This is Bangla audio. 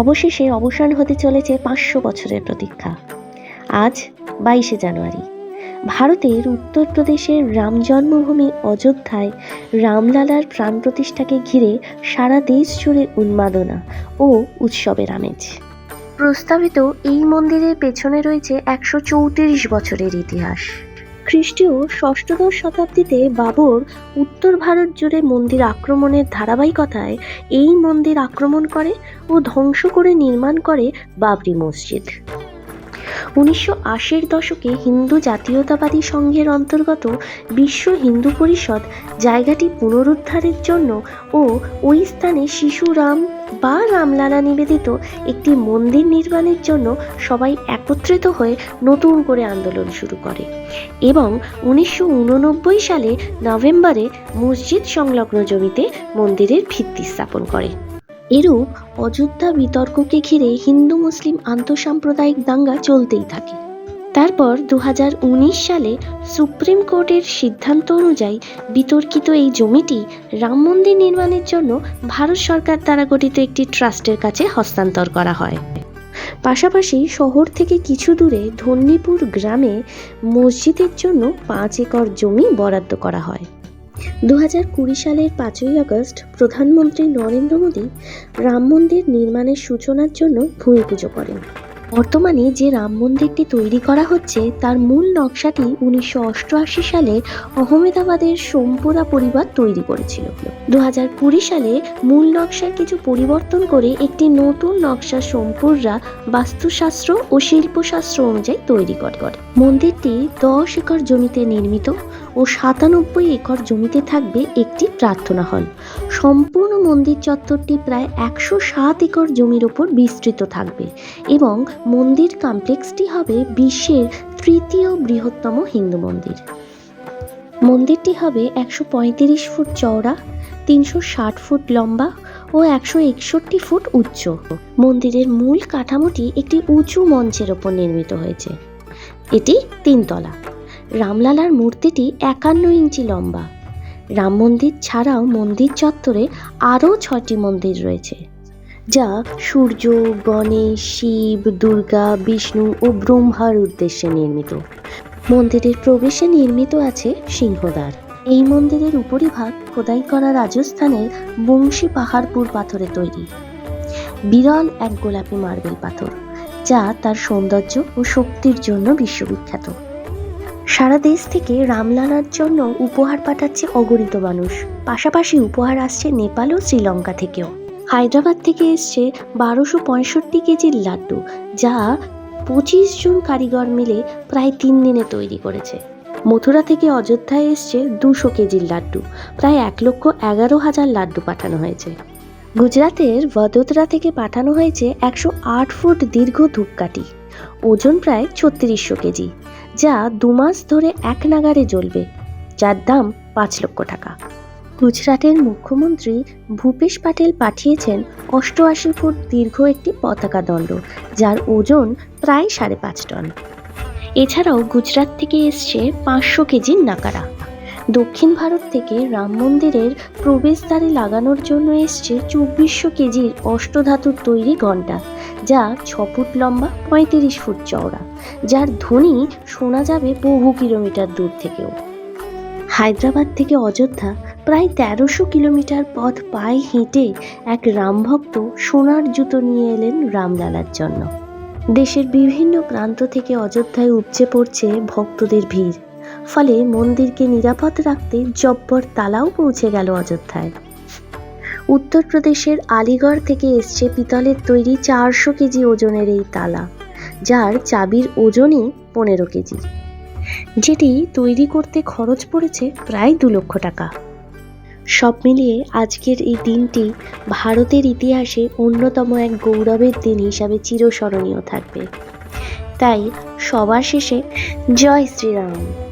অবশেষে অবসান হতে চলেছে পাঁচশো বছরের প্রতীক্ষা। আজ বাইশে জানুয়ারি। ভারতের উত্তরপ্রদেশের রাম জন্মভূমি অযোধ্যায় রামলালার প্রাণ প্রতিষ্ঠাকে ঘিরে সারা দেশ জুড়ে উন্মাদনা ও উৎসবের আমেজ। প্রস্তাবিত এই মন্দিরের পেছনে রয়েছে একশো চৌত্রিশ বছরের ইতিহাস। খ্রিস্টীয় ষষ্ঠদশ শতাব্দীতে বাবর উত্তর ভারত জুড়ে মন্দির আক্রমণের ধারাবাহিকতায় এই মন্দির আক্রমণ করে ও ধ্বংস করে নির্মাণ করে বাবরি মসজিদ। উনিশশো আশির দশকে হিন্দু জাতীয়তাবাদী সংঘের অন্তর্গত বিশ্ব হিন্দু পরিষদ জায়গাটি পুনরুদ্ধারের জন্য ও ওই স্থানে শিশু রাম বা রামলালা নিবেদিত একটি মন্দির নির্মাণের জন্য সবাই একত্রিত হয়ে নতুন করে আন্দোলন শুরু করে এবং উনিশশো উননব্বই সালে নভেম্বরে মসজিদ সংলগ্ন জমিতে মন্দিরের ভিত্তি স্থাপন করে। এরূপ অযোধ্যা বিতর্ককে ঘিরে হিন্দু মুসলিম আন্তঃসাম্প্রদায়িক দাঙ্গা চলতেই থাকে। তারপর দু হাজার উনিশ সালে সুপ্রিম কোর্টের সিদ্ধান্ত অনুযায়ী বিতর্কিত এই জমিটি রাম মন্দির নির্মাণের জন্য ভারত সরকার দ্বারা গঠিত একটি ট্রাস্টের কাছে হস্তান্তর করা হয়। পাশাপাশি শহর থেকে কিছু দূরে ধন্যীপুর গ্রামে মসজিদের জন্য পাঁচ একর জমি বরাদ্দ করা হয়। দু হাজার কুড়ি সালের পাঁচই আগস্ট প্রধানমন্ত্রী নরেন্দ্র মোদী রাম মন্দির নির্মাণের সূচনার জন্য ভূমি পুজো করেন। বর্তমানে যে রাম মন্দিরটি তৈরি করা হচ্ছে, তার মূল নকশাটি উনিশশো অষ্টআশি সালে আহমেদাবাদের সোমপুরা পরিবার তৈরি করেছিল। দু হাজার কুড়ি সালে মূল নকশার কিছু পরিবর্তন করে একটি নতুন নকশা সোমপুররা বাস্তুশাস্ত্র ও শিল্পশাস্ত্র অনুযায়ী তৈরি করে মন্দিরটি দশ একর জমিতে নির্মিত ও সাতানব্বই একর জমিতে থাকবে একটি প্রার্থনা হল। সম্পূর্ণ মন্দির চত্বরটি প্রায় একশো সাত একর জমির ওপর বিস্তৃত থাকবে এবং মন্দির কমপ্লেক্সটি হবে বিশ্বের তৃতীয় বৃহত্তম হিন্দু মন্দির। মন্দিরটি হবে একশো পঁয়ত্রিশ ফুট চওড়া, তিনশো ষাট ফুট লম্বা ও একশো একষট্টি ফুট উচ্চ। মন্দিরের মূল কাঠামোটি একটি উঁচু মঞ্চের ওপর নির্মিত হয়েছে। এটি তিনতলা। রামলালার মূর্তিটি একান্ন ইঞ্চি লম্বা। রাম মন্দির ছাড়াও মন্দির চত্বরে আরও ছটি মন্দির রয়েছে। যা সূর্য, গণেশ, শিব, দুর্গা, বিষ্ণু ও ব্রহ্মার উদ্দেশ্যে নির্মিত। মন্দিরের প্রবেশে নির্মিত আছে সিংহদ্বার। এই মন্দিরের উপরিভাগ খোদাই করা রাজস্থানের বংশী পাহাড়পুর পাথরে তৈরি। বিরল এক গোলাপি মার্বেল পাথর, যা তার সৌন্দর্য ও শক্তির জন্য বিশ্ববিখ্যাত। সারা দেশ থেকে রামলালার জন্য উপহার পাঠাচ্ছে অগণিত মানুষ। পাশাপাশি উপহার আসছে নেপাল ও শ্রীলঙ্কা থেকেও। হায়দ্রাবাদ থেকে এসছে বারোশো পঁয়ষট্টি কেজির লাড্ডু, যা পঁচিশ জন কারিগর মিলে প্রায় তিন দিনে তৈরি করেছে। মথুরা থেকে অযোধ্যায় এসছে দুশো কেজির লাড্ডু, প্রায় এক লক্ষ এগারো হাজার লাড্ডু পাঠানো হয়েছে। গুজরাতের ভদোদরা থেকে পাঠানো হয়েছে একশো আট ফুট দীর্ঘ ধূপকাঠি, ওজন প্রায় ছত্রিশশো কেজি, যা দু মাস ধরে এক নাগারে জ্বলবে, যার দাম পাঁচ লক্ষ টাকা। গুজরাটের মুখ্যমন্ত্রী ভূপেশ পাটেল পাঠিয়েছেন অষ্টআশি ফুট দীর্ঘ একটি পতাকা দণ্ড, যার ওজন প্রায় সাড়ে পাঁচ টন। এছাড়াও গুজরাট থেকে এসছে পাঁচশো কেজির নাকারা। দক্ষিণ ভারত থেকে রাম মন্দিরের প্রবেশদ্বারে লাগানোর জন্য এসছে চব্বিশশো কেজির অষ্টধাতুর তৈরি ঘণ্টা, যা ছ ফুট লম্বা, পঁয়ত্রিশ ফুট চওড়া, যার ধ্বনি শোনা যাবে বহু কিলোমিটার দূর থেকেও। হায়দ্রাবাদ থেকে অযোধ্যা প্রায় তেরোশো কিলোমিটার পথ পায়ে হেঁটে এক রামভক্ত সোনার জুতো নিয়ে এলেন রামলালার জন্য। দেশের বিভিন্ন প্রান্ত থেকে অযোধ্যায় উপচে পড়ছে ভক্তদের ভিড়। ফলে মন্দিরকে নিরাপদ রাখতে জব্বর তালাও পৌঁছে গেল অযোধ্যায়। উত্তরপ্রদেশের আলিগড় থেকে এসছে পিতলের তৈরি চারশো কেজি ওজনের এই তালা, যার চাবির ওজনই পনেরো কেজি। যেটি তৈরি করতে খরচ পড়েছে প্রায় দু লক্ষ টাকা। সব মিলিয়ে আজকের এই দিনটি ভারতের ইতিহাসে অন্যতম এক গৌরবের দিন হিসাবে চিরস্মরণীয় থাকবে। তাই সবার শেষে জয় শ্রীরাম।